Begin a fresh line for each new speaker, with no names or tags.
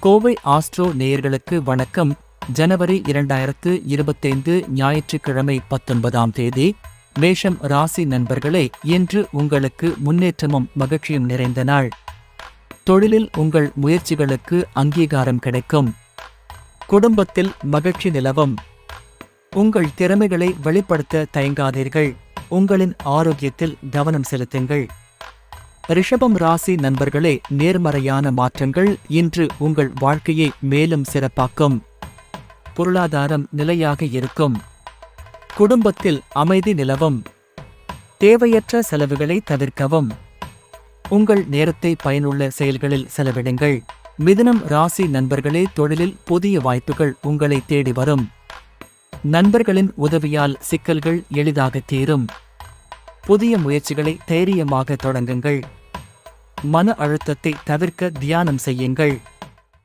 Kovai astro நேயர்களுக்கு வணக்கம். ஜனவரி இரண்டாயிரத்து இருபத்தைந்து ஞாயிற்றுக்கிழமை பத்தொன்பதாம் தேதி மேஷம் ராசி நண்பர்களே இன்று உங்களுக்கு முன்னேற்றமும் மகிழ்ச்சியும் நிறைந்த நாள். தொழிலில் உங்கள் முயற்சிகளுக்கு அங்கீகாரம் கிடைக்கும். குடும்பத்தில் மகிழ்ச்சி நிலவும். உங்கள் திறமைகளை வெளிப்படுத்த தயங்காதீர்கள். உங்களின் ஆரோக்கியத்தில் கவனம் செலுத்துங்கள். ரிஷபம் ராசி நண்பர்களே நேர்மறையான மாற்றங்கள் இன்று உங்கள் வாழ்க்கையை மேலும் சிறப்பாக்கும். பொருளாதாரம் நிலையாக இருக்கும். குடும்பத்தில் அமைதி நிலவும். தேவையற்ற செலவுகளை தவிர்க்கவும். உங்கள் நேரத்தை பயனுள்ள செயல்களில் செலவிடுங்கள். மிதுனம் ராசி நண்பர்களே தொழிலில் புதிய வாய்ப்புகள் உங்களை தேடி வரும். நண்பர்களின் உதவியால் சிக்கல்கள் எளிதாக தீரும். புதிய முயற்சிகளை தைரியமாக தொடங்குங்கள். மன அழுத்தத்தை தவிர்க்க தியானம் செய்யுங்கள்.